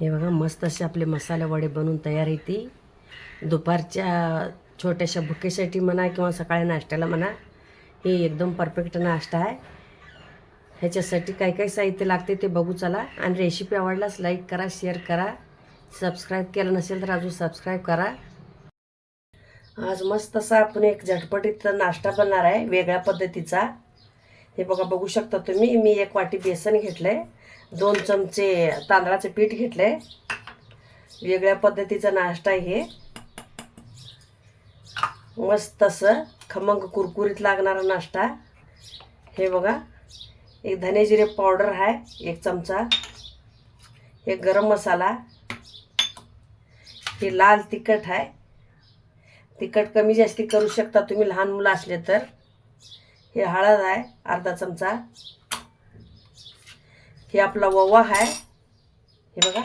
हे बघा मस्त असे आपले मसाले वडे बनवून तयार येते दुपारच्या छोट्याशा भुकेसाठी म्हणा किंवा सकाळी नाश्त्याला म्हणा हे एकदम परफेक्ट नाश्ता आहे. ह्याच्यासाठी काय काय साहित्य लागते ते बघू चला. आणि रेसिपी आवडल्यास लाईक करा शेअर करा. सबस्क्राईब केलं नसेल तर अजून सबस्क्राईब करा. आज मस्त असा आपण एक झटपटीत नाश्ता बनणार आहे वेगळ्या पद्धतीचा. हे बघा बघू शकता तुम्ही. मी एक वाटी बेसन घेतलं आहे दोन चमचे तांदळाचे पीठ घेतले वेगळ्या पद्धतीचा नाश्ता आहे हे. मस्त असं खमंग कुरकुरीत लागणारा नाश्ता. हे बघा एक धने जिरे पावडर आहे एक चमचा. हे गरम मसाला. हे लाल तिखट आहे. तिखट कमी जास्ती करू शकता तुम्ही लहान मुलं असले तर. हे हळद आहे अर्धा चमचा. हे आपला ववा आहे हे बघा.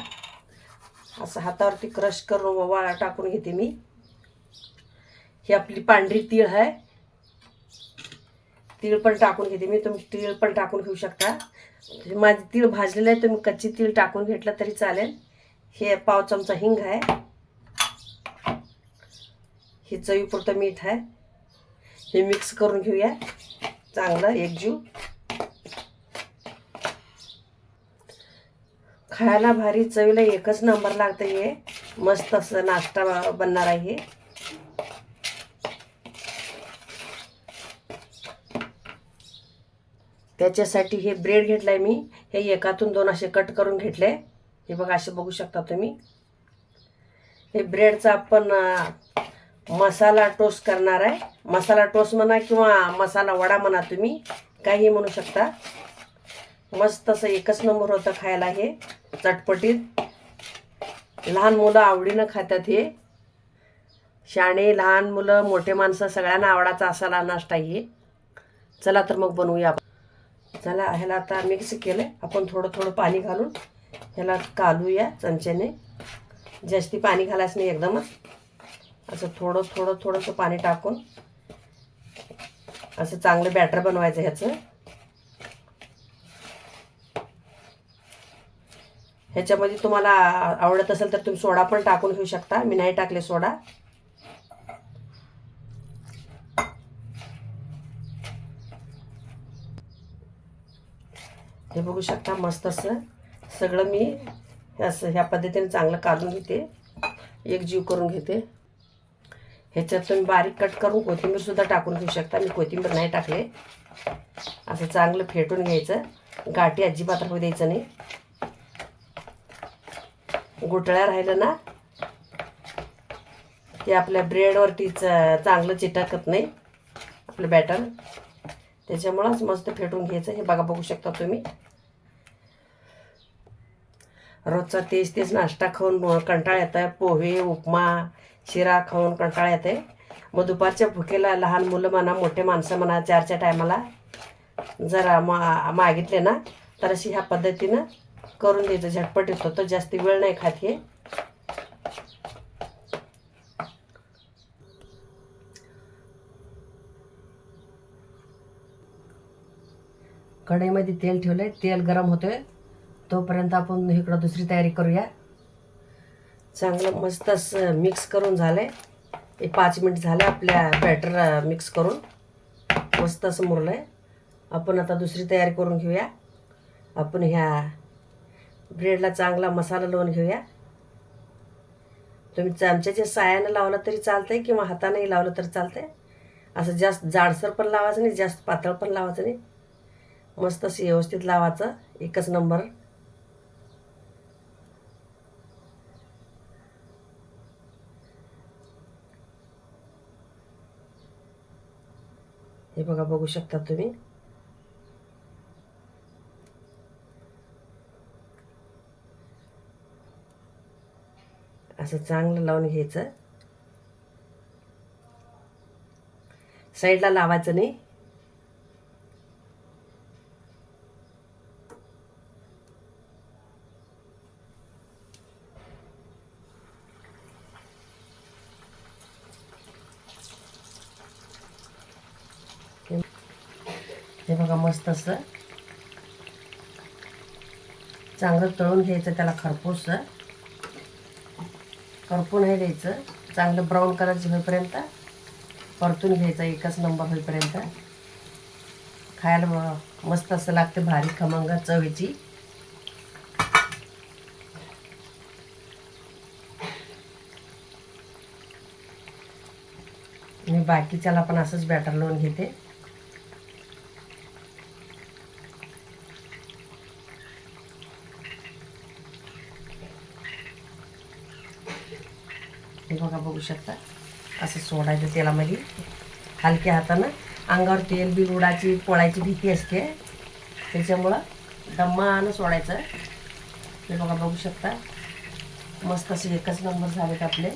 असं हातावरती क्रश करून ववा टाकून घेते मी. ही आपली पांढरी तीळ आहे तीळ पण टाकून घेते मी. तुम्ही तीळ पण टाकून घेऊ शकता. म्हणजे माझी तीळ भाजलेलं आहे. तुम्ही कच्ची तीळ टाकून घेतलं तरी चालेल. हे पाव चमचा हिंग आहे हे चवीपुरतं मीठ आहे हे मिक्स करून घेऊया. चांगलं एकजीव. खायला भारी चवीला एकच नंबर लागतं हे. मस्त असं नाश्ता बनणार आहे हे. त्याच्यासाठी हे ब्रेड घेतलाय मी. हे एकातून दोन असे कट करून घेतले. हे बघा असे बघू शकता तुम्ही. हे ब्रेडचा आपण मसाला टोस्ट करणार आहे. मसाला टोस्ट म्हणा किंवा मसाला वडा म्हणा तुम्ही काही म्हणू शकता. मस्त असं एकच नंबर होतं खायला हे चटपटीत. लहान मुलं आवडीनं खातात हे. शाणे लहान मुलं मोठे माणसं सगळ्यांना आवडायचा असाला नाश्ता हे. चला तर मग बनवूया. चला ह्याला आता मिक्स केलं आपण थोडं थोडं पाणी घालून ह्याला कालूया चमच्याने. जास्ती पाणी घालायचं नाही एकदमच. असं थोडं थोडं थोडंसं पाणी टाकून असं चांगलं बॅटर बनवायचं ह्याचं. ह्याच्यामध्ये तुम्हाला आवडत असेल तर तुम्ही सोडा पण टाकून घेऊ शकता. मी नाही टाकले सोडा. हे बघू शकता मस्त असं. सगळं मी असं ह्या पद्धतीने चांगलं काढून घेते. एक जीव करून घेते. ह्याच्यात तुम्ही बारीक कट करून कोथिंबीरसुद्धा टाकून घेऊ शकता. मी कोथिंबीर नाही टाकले. असं चांगलं फेटून घ्यायचं. गाठी अजिबात राहू द्यायचं नाही. गुटळ्या राहिलं ना ते आपल्या ब्रेडवरती च- चांगलं चिटकत नाही आपलं बॅटर त्याच्यामुळंच मस्त फेटून घ्यायचं. हे बघा बघू शकता तुम्ही. रोजचा तेच तेच नाश्ता खाऊन कंटाळा येत आहे पोहे उपमा शिरा खाऊन कंटाळा आहे मग दुपारच्या भुकेला लहान मुलं म्हणा मोठे माणसं म्हणा चारच्या टायमाला जरा मा मागितले ना तर अशी ह्या पद्धतीनं करून द्यायचं झटपट येतो. तर जास्त वेळ नाही खात हे. कढईमध्ये तेल ठेवलंय तेल गरम होतोय. तोपर्यंत आपण इकडं दुसरी तयारी करूया. चांगलं मस्त असं मिक्स करून झालंय. हे पाच मिनिट झालं आपल्या बॅटर मिक्स करून. मस्त असं मुरलंय. आपण आता दुसरी तयारी करून घेऊया. आपण ह्या ब्रेडला चांगला मसाला लावून घेऊया. तुम्ही चमच्याच्या सायानं लावलं तरी चालतंय किंवा हातानेही लावलं तरी चालतंय. असं जास्त जाडसर पण लावायचं नाही जास्त पातळ पण लावायचं नाही. मस्त असं व्यवस्थित लावायचं. एकच नंबर. हे बघा बघू शकता तुम्ही. असं चांगलं लावून घ्यायचं. साईडला लावायचं नाही. हे बघा मस्त असं. चांगलं तळून घ्यायचं त्याला खरपूस. करपून हे द्यायचं. चांगलं ब्राऊन कलरचे होईपर्यंत परतून घ्यायचं एकच नंबर होईपर्यंत. खायला मस्त असं लागते भारी खमंग चवीची. मी बाकीच्याला पण असंच बॅटर लावून घेते. बघा बघू शकता. असं सोडायचं तेलामध्ये. हलक्या हातानं. अंगावर तेल बी उडाची पोळायची भीती असते. त्याच्यामुळं दम्मानं सोडायचं. ते बघा बघू शकता. मस्त असे एकच नंबर झालेत आपले.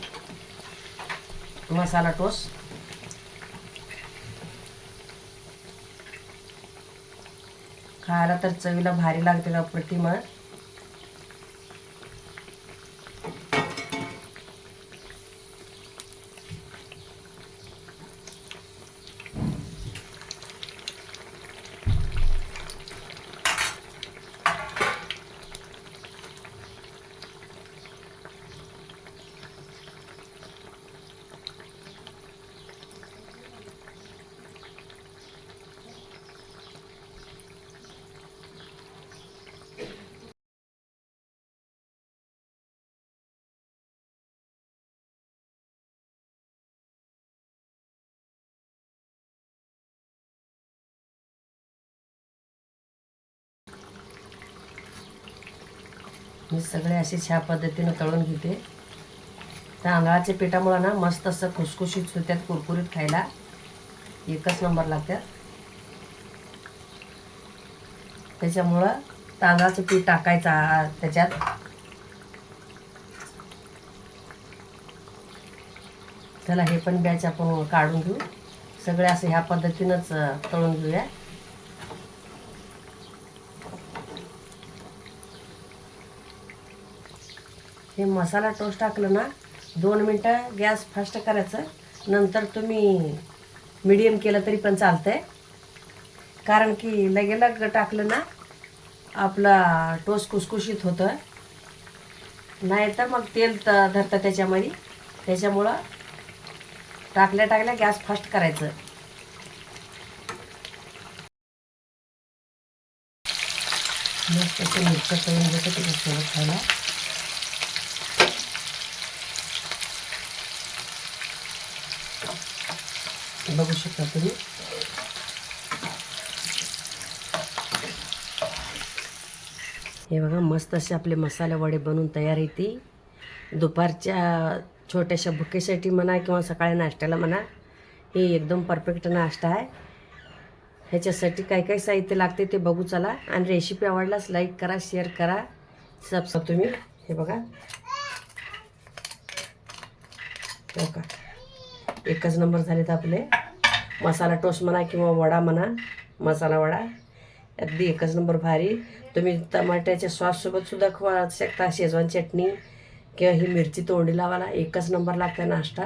मसाला टोस खायला तर चवीला भारी लागते का प्रतिमा मी सगळे असे ह्या पद्धतीनं तळून घेते. तांदळाच्या पिठामुळं ना मस्त असं खुसखुशीत सुत्यात कुरकुरीत खायला एकच नंबर लागतात त्याच्यामुळं तांदळाचं पीठ टाकायचं त्याच्यात. चला हे पण बॅच आपण काढून घेऊ. सगळे असं ह्या पद्धतीनंच तळून घेऊया. हे मसाला टोस्ट टाकलं ना दोन मिनटं गॅस फास्ट करायचं. नंतर तुम्ही मिडियम केलं तरी पण चालतंय. कारण की लगे लग टाकलं ना आपला टोस्ट कुसकुशीत होतं नाही तर मग तेल त धरतं त्याच्यामध्ये. त्याच्यामुळं टाकल्या टाकल्या गॅस फास्ट करायचं. मस्त मिरच्या तळून घेतो त्याच्यासोबत खायला. बघू शकता तुम्ही. हे बघा मस्त असे आपले मसाले वडे बनवून तयार येते दुपारच्या छोट्याशा भुकेसाठी म्हणा किंवा सकाळी नाश्त्याला म्हणा हे एकदम परफेक्ट नाश्ता आहे. ह्याच्यासाठी काय काय साहित्य लागते ते बघू चला. आणि रेसिपी आवडल्यास लाईक करा शेअर करा. सबस्क्राईब तुम्ही. हे बघा. हो का? एकच नंबर झालेत आपले. मसाला टोस्ट म्हणा किंवा वडा म्हणा मसाला वडा अगदी एकच नंबर भारी. तुम्ही टमाट्याच्या सॉससोबत सुद्धा खवा शकता शेजवान चटणी किंवा ही मिरची तोंडी लावायला एकच नंबर लागते नाश्ता.